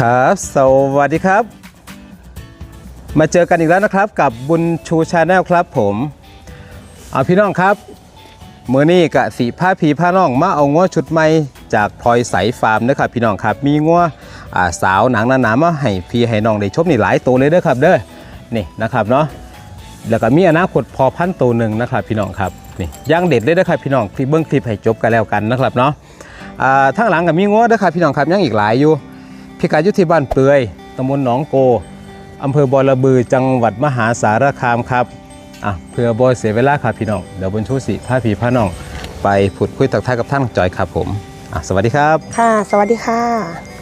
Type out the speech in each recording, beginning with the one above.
ครับ สวัสดีครับ มาเจอกันอีกแล้วนะครับกับบุญชูชาแนลครับผมเอาพี่น้องครับเมื่อนี้กะสีผ้าผีผ้าน้องมาเอาง้วชุดใหม่จากพลอยใสฟาร์มนะครับพี่น้องครับมีง้วอ่าสาวหนังหนาๆมาให้พี่ให้น้องได้ชมนี่หลายตัวเลยเด้อครับเด้อนี่นะครับเนาะแล้วก็มีอนาคตพอพันตัวหนึ่งนะครับพี่น้องครับนี่ย่างเด็ดเลยนะครับพี่น้องคลิปเบิ้องคลิปให้จบกันแล้วกันนะครับเนาะทั้งหลังกับมีง้วเด้อครับพี่น้องครับยังอีกหลายอยู่ พิกัดอยู่ที่บ้านเปือยตำบลหนองโกอำเภอบอระบือจังหวัดมหาสารคามครับอะเพื่อบอยเสียเวลาครับพี่น้องเดี๋ยวบนชูสิพาพี่พาน้อง ไปผุดคุยตักทายกับท่านจอยครับผมอะสวัสดีครับค่ะ สวัสดีค่ะ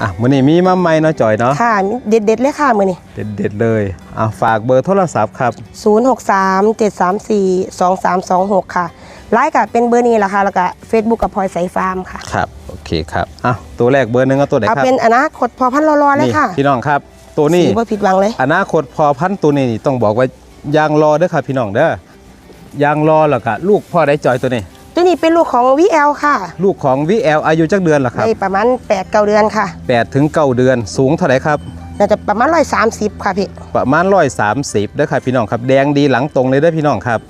อะมื้อนี้มีมาใหม่เนาะจอยเนาะค่ะเด็ดเด็ดๆเลยค่ะมือนี่เด็ดๆเลยอะฝากเบอร์โทรศัพท์ครับ 0 6 3 7 3 4 2 3 2 6 ค่ะ ไลน์กับเป็นเบอร์นี้แหละค่ะแล้วก็เฟซบุ๊กกับพลอยใสฟาร์มค่ะครับ โอเคครับอะตัวแรกเบอร์หนึ่งเอาตัวไหนเอาครับเป็นอนาคตพอพันรอๆเลยนี่ค่ะพี่น้องครับ ตัวนี้ สีบ่ผิดหวังเลย อนาคตพอพันธุ์ตัวนี้นี่ต้องบอกว่ายางรอเด้อครับพี่น้องเด้อยางรอแล้วก็ลูกพ่อได้จอยตัวนี้ ตัวนี้เป็นลูกของ VL ค่ะลูกของ VL อายุจักเดือนล่ะครับได้ประมาณ8 9เดือนค่ะ 8ถึง9เดือนสูงเท่าไหร่ครับ น่าจะประมาณ130ค่ะพี่ประมาณ130เด้อครับพี่น้องครับ แดงดีหลังตรงเลยเด้อพี่น้องครับ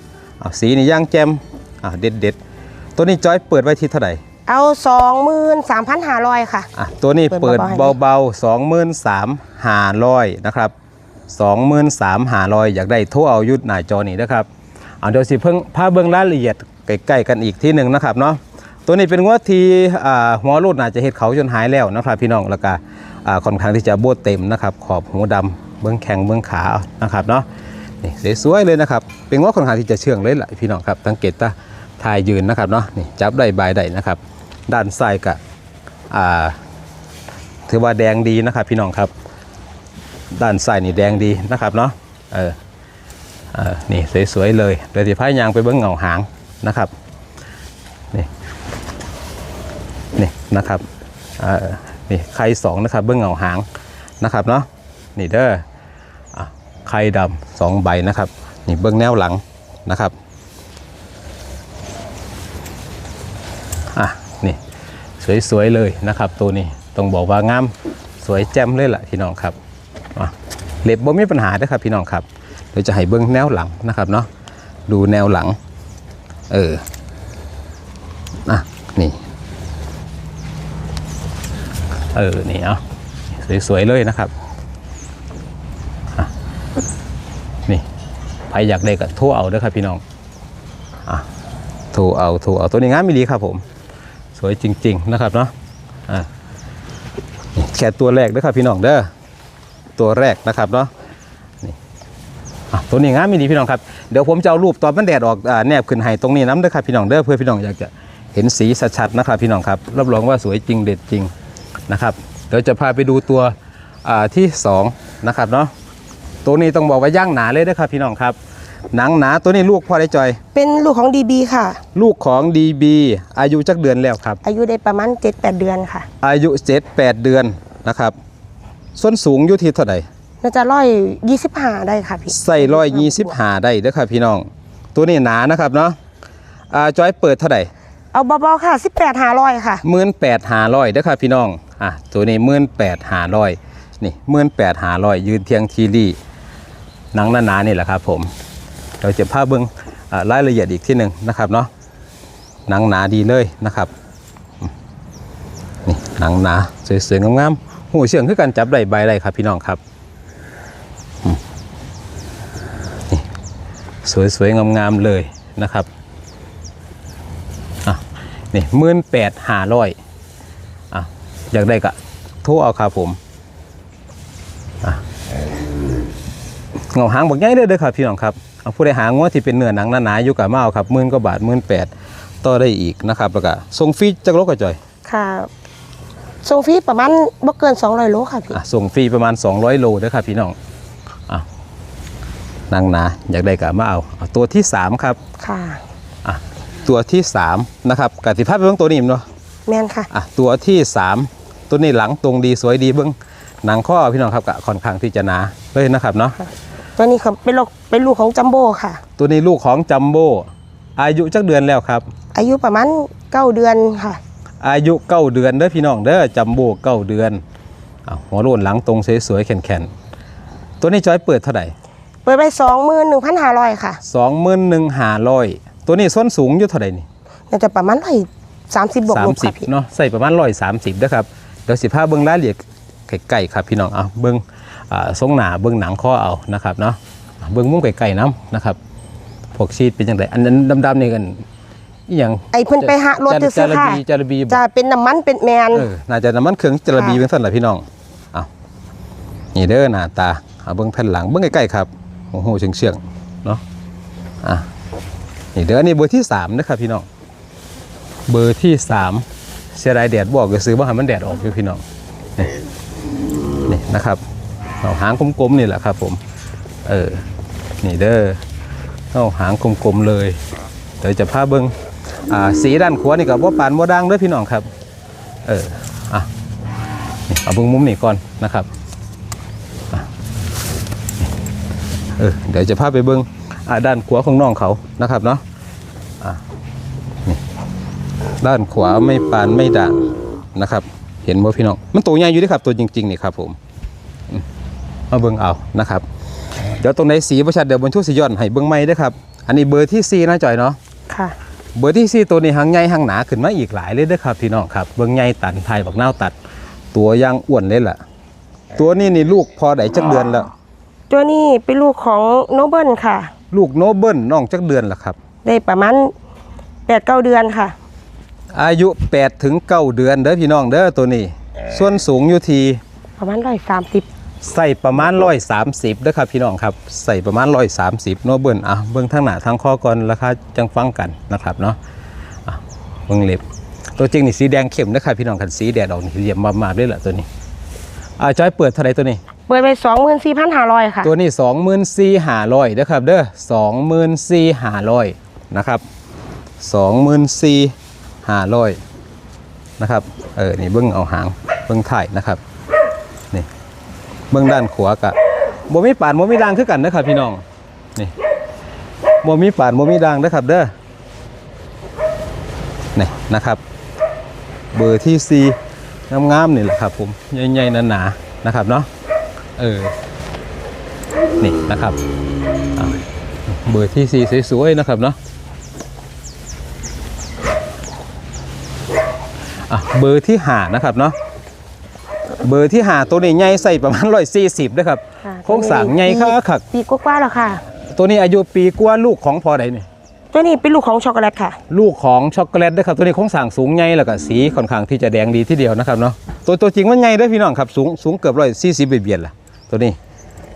อะสีนี่ย่างแจ่ม อะเด็ดเด็ดๆตัวนี้จอยเปิดไว้ที่เท่าไหร่เอา23,500ค่ะอะตัวนี้เปิเปิดดเบาๆเบาๆ23,500นะครับ23,500อยากได้โทรเอาอยุดหน้าจอนี่นะครับอะเดี๋ยวสิเพิ่งพาเบิ่งรายละเอียดใกล้ๆกันอีกที่หนึ่งนะครับเนาะตัวนี้เป็นงวดที่อ่าหัวรูดน่าจะเห็ดเขาจนหายแล้วนะครับพี่น้องแล้วก็อ่าค่อนข้างที่จะโบดเต็มนะครับ ขอบหูดำเบื้องแข็งเบื้องขานะครับเนาะนี่สวยๆเลยนะครับ เป็นงวดค่อนข้างที่จะเชื่องเลยแหละพี่น้องครับสังเกตตา ทายยืนนะครับเนาะนี่จับได้ใบได้นะครับ ด้านซ้ายกับอ่าถือว่าแดงดีนะครับพี่น้องครับด้านซ้ายนี่แดงดีนะครับเนาะเออเออนี่สวยๆเลยเดี๋ยวที่พายยางไปเบิ้งเงาหางนะครับนี่นี่นะครับเออนี่ไข่สองนะครับเบิ้งเงาหางนะครับเนาะนี่เด้อไข่ดำสองใบนะครับนี่เบิ้งแนวหลังนะครับอะนี่ สวยๆเลยนะครับ ตัวนี้ต้องบอกว่างามสวยแจ่มเลยล่ะพี่น้องครับเล็บบ่มีปัญหาด้อครับพี่น้องครับเดี๋ยวจะให้เบิ้องแนวหลังนะครับเนาะดูแนวหลัง เอออะนี่เออนี่เอาสวยๆเลยนะครับนี่ใครอยากได้ก็โทรเอาเด้อครับพี่น้องอะโทรเอาโทรเอาตัวนี้งามม่ดีครับผม สวยจริง ๆ นะครับเนาะะแค่ตัวแรกนะครับพี่น้องเด้อตัวแรกนะครับเนาะตัวนี้งามไม่ดีพี่น้องครับเดี๋ยวผมจะเอารูปตอนมันแดดออกแนบขึ้นให้ตรงนี้น้ำเด้อครับพี่น้องเด้อเพื่อพี่น้องอยากจะเห็นสีชัดๆนะครับพี่น้องครับรับรองว่าสวยจริงเด็ดจริงนะครับเดี๋ยวจะพาไปดูตัวที่สองนะครับเนาะตัวนี้ต้องบอกว่าย่างหนาเลยนะครับพี่น้องครับ หนังหนาตัวนี้ลูกพ่อได้จอย เป็นลูกของ DB ค่ะ ลูกของ DB อายุจักเดือนแล้วครับ อายุได้ประมาณ 7-8 เดือนค่ะ อายุ 7 8 เดือนนะครับ ส้นสูงอยู่ที่เท่าไหร่น่าจะร้อยยี่สิบห้าได้ค่ะพี่ใส่ร้อยยี่สิบหาได้เด้อครับพี่น้อง ตัวนี้หนานะครับเนาะอ่าจอยเปิดเท่าไหร่เอาเบาๆค่ะสิบแปดหาร้อยค่ะหมื่นแปดหาร้อยเด้อครับพี่น้องอะตัวนี้หมื่นแปดหาร้อยนี่หมื่นแปดหาร้อยยืนเทียงทีรีหนังหนาๆนี่แหละครับผม เราจะพาเบิ้อ่ารายละเอียดอีกที่หนึ่งนะครับเนาะหนังหนาดีเลยนะครับนี่หนังหนาสวยๆงามๆหูเชื่องคือการจับได้ใบไรครับพี่น้องครับนี่สวยๆงามๆเลยนะครับนี่หมื่นแปดหาร้อยอะอยากได้ก็โทรเอาครับผมอะเงาหางบอกง่ายเด้อเด้อครับพี่น้องครับ เอาผู้ใดหางว่าที่เป็นเนื้อหนังหนาๆอยู่กับมาเอาครับหมื่นกว่าบาทหมื่นแปดต่อได้อีกนะครับแล้วก็ส่งฟรีจักรโลกกระจอยค่ะส่งฟรีประมาณบ่เกิน 200 โลค่ะพี่อะส่งฟรีประมาณ 200 โลเด้อครับพี่น้องอะนังหนาอยากได้ก็มาเอาเอาตัวที่ 3 ครับค่ะอะตัวที่ 3 นะครับกติภาพเป็นเบื้องตัวนี้มั้ยเนาะแม่นค่ะอะตัวที่ 3 ตัวนี้หลังตรงดีสวยดีเบื้องหนังข้อพี่น้องครับกะค่อนข้างที่จะหนาเลยนะครับเนาะ ตัวนี้เขาเป็นลูกเป็นลูกของจัมโบ้ค่ะ ตัวนี้ลูกของจัมโบ้อายุจักเดือนแล้วครับ อายุประมาณ9เดือนค่ะ อายุเก้าเดือนเด้อพี่น้องเด้อจัมโบ้เก้าเดือนอะหัวโลนหลังตรงสวยๆแข็งๆตัวนี้จอยเปิดเท่าไหร่เปิดไปสองหมื่นหนึ่งพันห้าร้อยค่ะสองหมื่นหนึ่งหาร้อยตัวนี้ส้นสูงอยู่เท่าไหร่นี่น่าจะประมาณร้อยสามสิบบวกสาลมบสิบค่ะพี่เนาะใส่ประมาณร้อยสามสิบนะครับเดี๋ยวสิพาเบิ้งรายละเอียดไก่ๆครับพี่น้องเอาเบิ้งอ่า ทรงหนาเบิ้งหนังข้อเอานะครับเนาะเบิ้งมุ้งไก่ๆน้ำนะครับพวกชีดเป็นยังไงอันนั้นดำๆนี่กันอหย่างไอ้เพิ่นไปหารถจาซื้อระค่ะบีจาระบีบอกจะเป็นน้ำมันเป็นแมนเออน่าจะน้ำมันเครื่องจระบีค่ะเป็นสั่นแหละพี่น้องเอานี่เด้อหน้าตาเอาเบิ้งแผ่นหลังเบิ้งใกล้ๆครับโอ้โหเชียงเชียงๆเนาะอะนี่เด้อนี่เบอร์ที่สามนะครับพี่น้องเบอร์ที่สามเสียดายแดดบอกก็ซื้อว่าให้มันแดดออกอยู่พี่น้องนี่นี่นะครับ เอาหางกลมๆนี่แหละครับผม เออ นี่เด้อเอาหางกลมๆเลยเดี๋ยวจะพาเบิ้งอ่าสีด้านขวานี่กับว่าปานว่าดังเด้อพี่น้องครับ เออ อะนี่เอาเบิ้งมุมนี้ก่อนนะครับเออเดี๋ยวจะพาไปเบิ้งอ่าด้านขวาของน้องเขานะครับเนาะอะนี่ด้านขวาไม่ปานไม่ด่างนะครับ เห็นบ่พี่น้อง มันตัวใหญ่อยู่ด้วยครับตัวจริงๆนี่ครับผม มาเบิ้งเอานะครับ เดี๋ยวตรงไหนสีประชัดเดี๋ยวบนชูสีย้อนให้เบิ้งไม่ด้วยครับ อันนี้เบอร์ที่สี่นะจอยเนาะค่ะเบอร์ที่สี่ตัวนี้หางใหญ่หางหนาขึ้นมาอีกหลายเลยเด้อครับพี่น้องครับเบิ้งใหญ่ตันไทยบักนาวตัด ตัวย่างอ้วนเลยล่ะ ตัวนี้นี่ลูกพอได้จักเดือนแล้วตัวนี้เป็นลูกของโนเบิลค่ะ ลูกโนเบิลน้องจักเดือนละครับ ได้ประมาณแปดเก้าเดือนค่ะ อายุ8ถึง9เดือนเด้อพี่น้องเด้อตัวนี้ ส่วนสูงอยู่ที่ประมาณร้อยสามสิบ ใส่ประมาณ130เด้อครับพี่น้องครับใส่ประมาณ130โนเบิลอะเบิ่งทางหน้าทางคอก่อนราคาจังฟังกันนะครับเนาะอะเบิ่งเล็บตัวจริงนี่สีแดงเข้มนะครับพี่น้องคันสีแดดออกนี่เหลี่ยมมาๆเลยล่ะตัวนี้อ่าจอยเปิดเท่าไหร่ตัวนี้ เปิดไปสองหมื่นสี่พันห้าร้อยค่ะ ตัวนี้สองหมื่นสี่หาร้อยนะครับเด้อสองหมื่นสี่หาร้อยนะครับสองหมื่นสี่หาร้อยนะครับเออนี่เบิ้งเอาหางเบิ้งถ่ายนะครับนี่ เบิ้องด้านขวากะบ่มีป่านบ่มีดังคือกันนะครับพี่น้องนี่บ่มีป่านบ่มีดังนะครับเด้อนี่นะครับ เบอร์ที่สี่งามๆนี่แหละครับผมใหญ่ๆหนาๆนะครับเนาะเออนี่นะครับเบอร์ที่สี่สวยๆนะครับเนาะอะเบอร์ที่หานะครับเนาะ เบอร์ที่หาตัวนี้ใหญ่ใส่ประมาณร้อยสี่สิบนะครับค่ะโครงสร้างใหญ่ค่ะคักปีกว่าๆแล้วค่ะ ตัวนี้อายุปีกว่าลูกของพอใดนี่ตัวนี้เป็นลูกของช็อกโกแลตค่ะ ลูกของช็อกโกแลตนะครับตัวนี้โครงสร้างสูงใหญ่แล้วก็สีค่อนข้างที่จะแดงดีที่เดียวนะครับเนาะตัวตัวจริงมันใหญ่เด้วยพี่น้องครับสูงสูงเกือบร้อยสี่สิบเบียดๆล่ะตัวนี้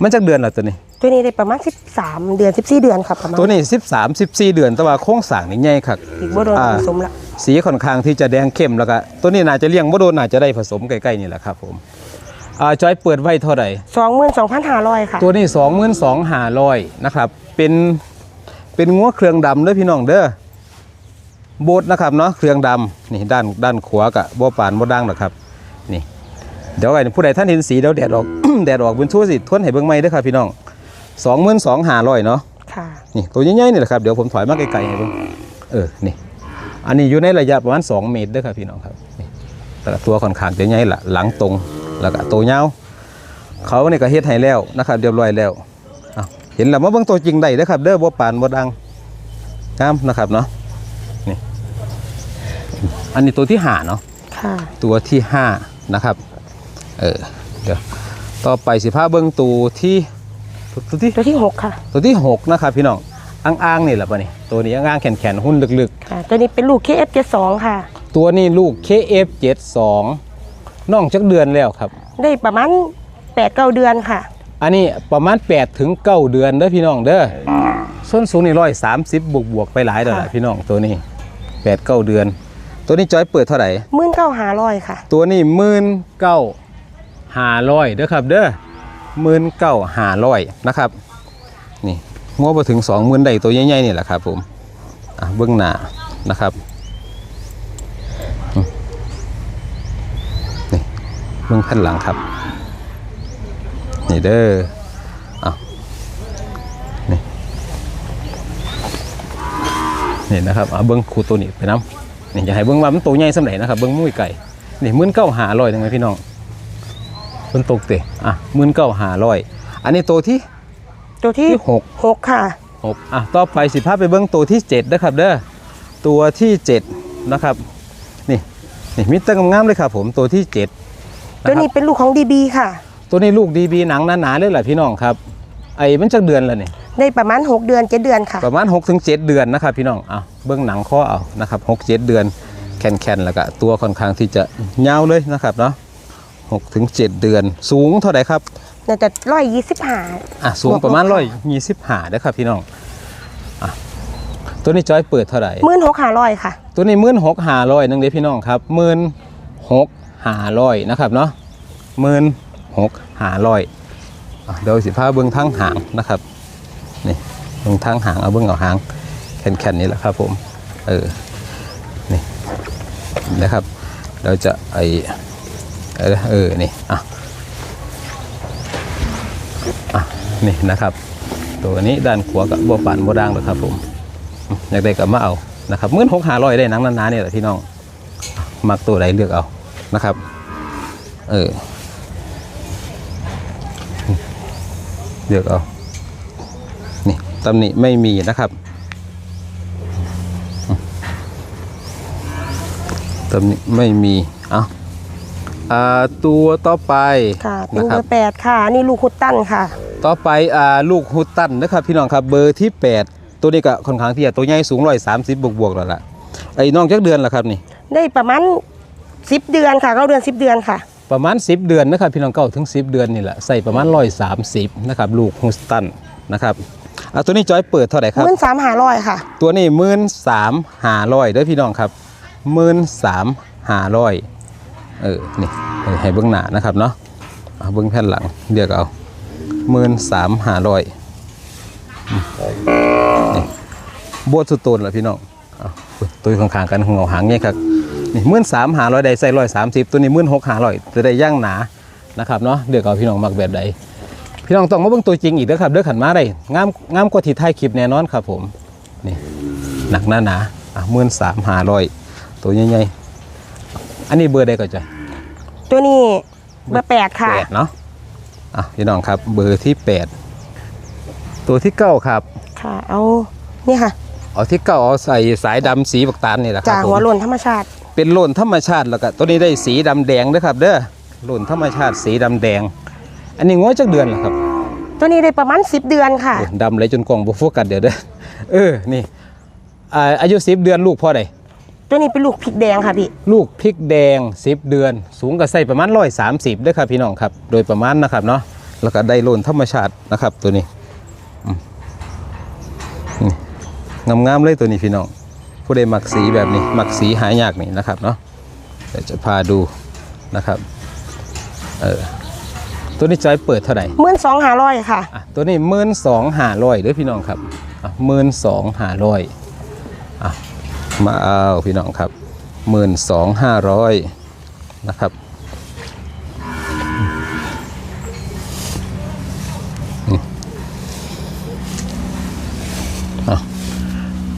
มันจักเดือนละตัวนี้ ตัวนี้ได้ประมาณสิบสามเดือนสิบสี่เดือนค่ะประมาณตัวนี้ 13 14 เดือนแต่ว่าโครงสร้างนี่ใหญ่ครับอีกบ่โดนอ่าผสมละ สีค่อนข้างที่จะแดงเข้มแล้วก็ตัวนี้น่าจะเลี้ยงบ่โดนน่าจะได้ผสมใกล้ๆนี่แหละครับผมอ่าจอยเปิดไว้เท่าไหร่สองหมื่นสองพันห้าร้อยค่ะ ตัวนี้22,500นะครับเป็นเป็นงัวเครื่องดำเด้อพี่น้องเด้อโบดนะครับเนาะเครื่องดำนี่ด้านด้านขวากับบ่ปานบ่ดังหรอกครับนี่เดี๋ยวไอ้ผู้ใดท่านเห็นสีเดี๋ยวแดดออก แดดออกบนชั่วสิทวนให้เบิ่งใหม่เด้อครับพี่น้อง22,500เนาะค่ะ นี่ตัวใหญ่ๆนี่แหละครับเดี๋ยวผมถอยมาไกลๆให้เบิ่งเออนี่ อันนี้อยู่ในระยะประมาณ 2 เมตรเด้อครับพี่น้องครับนี่แต่ละตัวค่อนข้างจะใหญ่ละหลังตรงแล้วก็ตัวยาวเขาเนี่ยก็เฮ็ดให้แล้วนะครับเรียบร้อยแล้วอ้าวเห็นแล้วมาเบิ่งตัวจริงได้เด้อครับ เด้อบ่ปานบ่ดังงามนะครับเนาะนี่อันนี้ตัวที่ห้าเนาะค่ะตัวที่ห้านะครับเออเดี๋ยวต่อไปสิพาเบิ่งตัวที่ตัวที่ตัวที่หกค่ะ ตัวที่6นะครับพี่น้อง อ้างๆนี่แหละปะนี่ตัวนี้อ้างๆแขนๆหุ้นลึกค่ะตัวนี้เป็นลูก KF72 ค่ะ ๆ ตัวนี้ลูก KF72 น้องจักเดือนแล้วครับ ได้ประมาณแปดเก้าเดือนค่ะ อันนี้ประมาณ8ถึง9เดือนเด้อพี่น้องเด้อส้นสูงนี่ร้อยสามสิบบวกบวกๆไปหลายเด้อล่ะค่ะ พี่น้องตัวนี้8 9เดือน ตัวนี้จอยเปิดเท่าไหร่หมื่นเก้าหาร้อยค่ะ ตัวนี้หมื่นเก้าหาร้อยเด้อครับเด้อหมื่นเก้าหาร้อยนะครับ นี่ งบไปถึงสองหมื่นได้ตัวใหญ่ๆนี่แหละครับผมเบื้องหน้านะครับนี่เบื้องข้างหลังครับ นี่เด้ออะนี่นี่นะครับเอาเบื้องคูตัวนี้ไปน้ำนี่จะให้เบิ้องว่ามันตัวใหญ่สำไหนนะครับเบิ้องมุ้ยไก่นี่มื่นเก้าหาลอยยังไงพี่น้องมันตกเตะอะมื่นเก้าหาร้อย อันนี้ตัวที่ ตัวที่ที่หกหกค่ะ หกอะต่อไปสิพาไปเบิ้งตัวที่เจ็ดนะครับเด้อตัวที่เจ็ดนะครับนี่นี่มิตรงงามๆเลยครับผมตัวที่เจ็ดะตัวครับ นี้เป็นลูกของดีบีค่ะ ตัวนี้ลูกดีบีหนังหนาๆเลยแหละพี่น้องครับไอ้มันจักเดือนแล้วนี่ได้ประมาณ 6 เดือน7เดือนค่ะ ประมาณ6-7ถึง7เดือนนะครับพี่น้องอะเบื้องหนังข้อเอานะครับ6 7เดือนแคนๆแล้วก็ตัวค่อนข้างที่จะยาวเลยนะครับเนาะ6ถึง7เดือนสูงเท่าไหร่ครับ น่าจะร้อยยี่สิบห้าอะสูงประมาณบวกลบร้อยยี่สิบห้าเด้อครับพี่น้องอะตัวนี้จอยเปิดเท่าไหร่หมื่นหกห้าร้อยค่ะ ตัวนี้มื่นหกหาร้อยนึงเด้พี่น้องครับมื่นหกหาร้อยนะครับเนาะมื่นหกหาร้อยอะเดี๋ยวสิพาเบื้องทั้งหางนะครับนี่เบื้องทั้งหางเอาเบื้องเอาหางแข็งๆนี่แหละครับผมเออนี่นะครับ เราจะไอเออเออนี่อะ อะนี่นะครับ ตัวนี้ด้านขวากับบัวปันบัวด่างเลยครับผมอยากได้ก็มาเอานะครับมื่นหกหาร้อยได้นังนานๆเนี่ยแหละพี่น้องมักตัวใดเลือกเอานะครับ เออเลือกเอานี่ตำหนิไม่มีนะครับตำหนิไม่มี เอา อ่าตัวต่อไปค่ะเป็นนะคเบรัอบร์แปดค่ะ นี่ลูกคุดตั้นค่ะ ต่อไปอ่าลูกฮุตตันนะครับพี่น้องครับเบอร์ที่ 8 ตัวนี้ก็ค่อนข้างที่จะตัวใหญ่สูงร้อยสามสิบบวกบวกๆแล้วล่ะไอ้น้องจักเดือนละครับนี่ ได้ประมาณสิบเดือนค่ะเก้าเดือนสิบเดือนค่ะ ประมาณ 10 เดือนนะครับพี่น้องเก้าถึง 10 เดือนนี่แหละใส่ประมาณร้อยสามสิบนะครับลูกฮุตตันนะครับอะตัวนี้จอยเปิดเท่าไหร่ครับหมื่นสามห้าร้อยค่ะ ตัวนี้หมื่นสามหาร้อยเด้อพี่น้องครับหมื่นสามหาร้อย เออนี่ให้เบื้องหน้านะครับเนาะเอาเบื้องแผ่นหลังเรียกเอาหมื่นสามหาร้อยบวชสุดโตนละพี่น้องตัวข้างๆกันของเอาหางเนี่ยครับนี่หมื่นสามหาร้อยได้ใส่ร้อยสามสิบตัวนี้หมื่นหกหาร้อยจะได้ย่างหนานะครับเนาะเรียกเอาพี่น้องมักแบบใดพี่น้องต้องมาเบิ่งตัวจริงอีกเด้อครับเด้อขันมาได้งามงามกว่าที่ถ่ายคลิปแน่นอนครับผมนี่หนักหนาหนาอะหมื่นสามหาร้อยตัวใหญ่ๆ อันนี้เบอร์ใดก็จะตัวนี้เบอร์แปดค่ะแปดเนาะอะพี่น้องครับ เบอร์ที่แปดตัวที่เก้าครับ ค่ะเอานี่ค่ะเอาที่เก้าเอาใส่สายดำสีบักตาลนี่แหละครัจาบกผม หัวโลนธรรมชาติ เป็นโลนธรรมชาติแล้วก็ตัวนี้ได้สีดำแดงด้วยครับ เด้อโลนธรรมชาติสีดำแดง อันนี้ง้อยจักเดือนเหรอครับตัวนี้ได้ประมาณสิบเดือนค่ะ โอ้ดำเลยจนกล่องบุฟโฟกัสเดี๋ยวเด้อเออนี่อ่าอายุสิบเดือนลูกพ่อใด ตัวนี้เป็นลูกพริกแดงค่ะพี่ ลูกพริกแดง 10 เดือน สูงกับใส่ประมาณร้อยสามสิบด้วยครับพี่น้องครับ โดยประมาณนะครับเนาะแล้วก็ได้โลนธรรมชาตินะครับตัวนี้อืมนี่งามๆเลยตัวนี้พี่น้อง ผู้ใดมักสีแบบนี้มักสีหายากนี่นะครับเนาะเดี๋ยวจะพาดูนะครับเออตัวนี้จอยเปิดเท่าไหร่หมื่นสองห้าร้อยค่ะอะ ตัวนี้หมื่นสองหาร้อยเด้อพี่น้องครับหมื่นสองหาร้อยอะ มาเอาพี่น้องครับหมื่นสองห้าร้อยนะครับ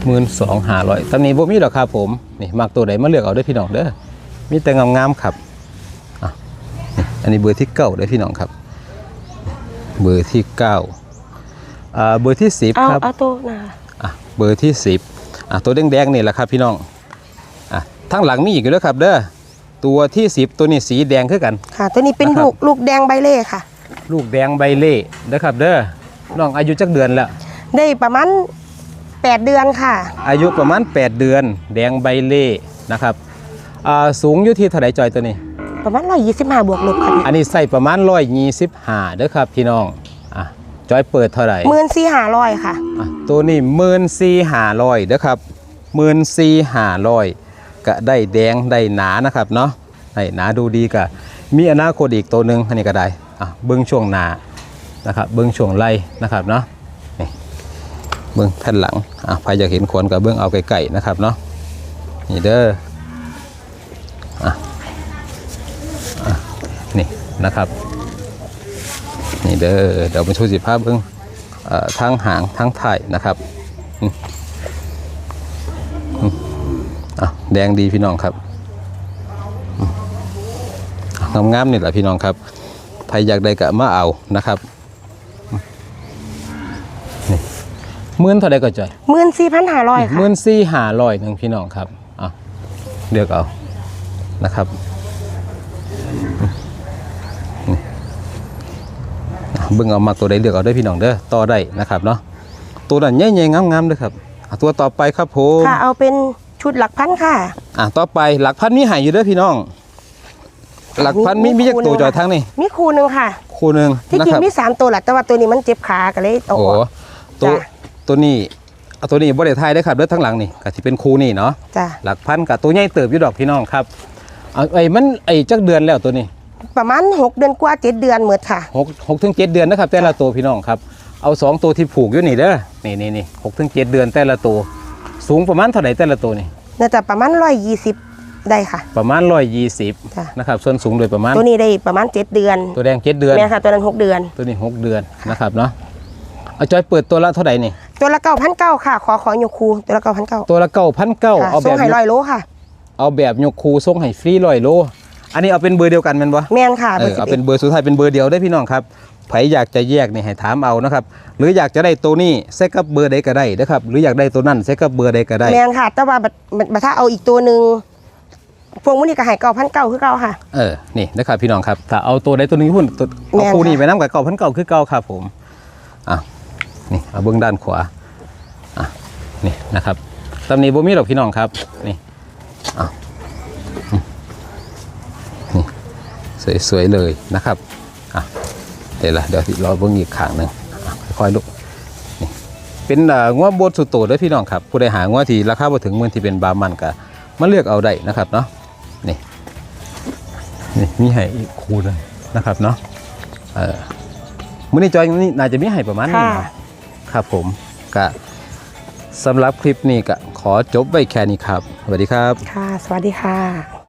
หมื่นสองหาร้อยตำนี้บ่มีหรอกครับผม นี่มักตัวไหนมาเลือกเอาเด้อพี่น้องเด้อ มีแต่งามๆครับอะนี่อันนี้เบอร์ที่เก้าเด้อพี่น้องครับ เบอร์ที่9อ่าเบอร์ที่10เอาครับเอาตัวนะอะเบอร์ที่10 อะตัวแดงๆนี่แหละครับพี่น้องอะทั้งหลังมีอีกอยู่แล้วครับ เด้อตัวที่10ตัวนี้สีแดงคือกัน ค่ะ ตัวนี้เป็นนะครับ ลูกลูกแดงใบเล่ค่ะ ลูกแดงใบเล่เด้อครับ เด้อน้องอายุจักเดือนแล้ว ได้ประมาณแปดเดือนค่ะ อายุประมาณ 8 เดือน แดงใบเล่นะครับอ่าสูงอยู่ที่เท่าไหร่จอยตัวนี้ ประมาณร้อยยี่สิบห้าบวกลบค่ะพี่อันนี้ใส่ประมาณ125เด้อครับพี่น้องอะ จอยเปิดเท่าไหร่หมื่นสี่ห้าร้อยค่ะอะ ตัวนี้หมื่นสี่หาร้อยเด้อครับหมื่นสี่หาร้อยก็ได้แดงได้หนานะครับเนาะได้หนาดูดีก็มีอนาคตอีกตัวหนึ่งอันนี้ก็ได้อะเบิ้งช่วงหนานะครับเบิ้งช่วงไล่นะครับเนาะนี่เบิ้งแผ่นหลังอะใครอยากเห็นขนกับเบิ้งเอาไก่ๆนะครับเนาะนี่เด้ออะอะนี่นะครับ นี่เด้อเดี๋ยวมาช่วยสิภาพเบิ้งเอ่อทั้งหางทั้งถ่ายนะครับอืมอืมอะแดงดีพี่น้องครับอืมอะงามๆนี่แหละพี่น้องครับพรอยากได้ก็มาเอานะครับนี่หมื่นเท่าใดก็จ่อยหมื่นสี่พันห้าร้อยค่ะหมื่นสี่ห้าร้อยหนึ่งพี่น้องครับอะเลือกเอานะครับนี่อะ เบิ่งเอามาตัวใดเลือกเอาได้อพี่น้องเด้อต่อได้นะครับเนาะตัวนั้นใหญ่ๆงามๆเด้อครับอะตัวต่อไปครับผมค่ะเอาเป็นชุดหลักพันค่ะอะต่อไปหลักพันมีใหายอยู่เด้อพี่น้อง หลักพันมีมีจักตัวจอยทั้งนี่มีคู่หนึ่งค่ะ คู่หนึ่งที่นะจริคงรับมีสามตัวแหละแต่ว่าตัวนี้มันเจ็บขาก็เลยเอาโอ้ออกตัวจ้ะ ตัวนี้เอาตัวนี้บ่ได้ทายได้อครับเด้อทั้งหลังนี่ก็สิเป็นคู่นี่เนาะจ้ะหลักพันกับตัวใหญ่เติบอยู่ดอกพี่น้องครับเอาไอ้มันไอ้จักเดือนแล้วตัวนี้ ประมาณ6เดือนกว่า7เดือนเหมือนค่ะหกหกถึงเจ็ดเดือนนะครับ แต่ละตัวพี่น้องครับ เอาสองตัวที่ผูกอยู่นี่เด้อนี่นี่นี่หกถึงเจ็ดเดือนแต่ละตัวสูงประมาณเท่าไหร่แต่ละตัวนี่น่าจะประมาณ120ได้ค่ะ ประมาณร้อยยี่สิบจ้ะนะครับส่วนสูงโดยประมาณ ตัวนี้ได้ประมาณ7เดือน ตัวแดงเจ็ดเดือนแม่ค่ะตัวนั้น6เดือน ตัวนี้หกเดือนนะครับเนาะเอาจอยเปิดตัวละเท่าไหร่นี่ตัวละ9,900ค่ะ ขอขอยกคูตัวละ9,900ตัวละเก้าพันเก้าค่ะเอาส่แบงบให้ร้อยโลค่ะ เอาแบบยกคูส่งให้ฟรีร้อยโล อันนี้เอาเป็นเบอร์เดียวกันแมันบ่แม่นค่ะเอเบออร์เอาเป็นเบอร์สุดท้ายเป็นเบอร์เดียวได้อพี่น้องครับใครอยากจะแยกนี่ให้ถามเอานะครับหรืออยากจะได้ตัวนี้เซ็กับเบอร์ใดก็ได้นะครับหรืออยากได้ตัวนั้นเซ็กับเบอร์ใดก็ได้11แม่นค่ะ แต่ว่าบัดบัดบัดถ้าเอาอีกตัวหนึ่งพวงมุนี่ก็ให้9,900คือเก่าค่ะ เออนี่นะครับพี่น้องครับถ้าเอาตัวใดตัวหนึงหุ้นตัวเอาแม่นคู่นี้ค่ะไปน้ำกับเก่าพันเก่าคือเก่าครับผมอะนี่เอาเบื้องด้านขวาอะนี่นะครับตำหนิบ่มีหรอกพี่น้องครับนี่อะอืมนี่ สวยๆเลยนะครับอะเดี๋ยวละเดี๋ยวรอเบื้องอีกข้างหนึ่งอะค่อยๆลุกนี่เป็นเอ่องัวโบนสุดโตเด้วยพี่น้องครับ ผู้ใดหางัวที่ราคาบ่ถึงหมื่นที่เป็นบามันก็มาเลือกเอาได้นะครับเนาะนี่นี่มีให้อีกคู่หนึงนะครับเนาะเออมื้อนี้จอยนี่น่าจะมีให้ประมาณนี้ค่ะเนาะครับผมก็สำหรับคลิปนี้ก็ขอจบไว้แค่นี้ครับ สวัสดีครับ ค่ะ สวัสดีค่ะ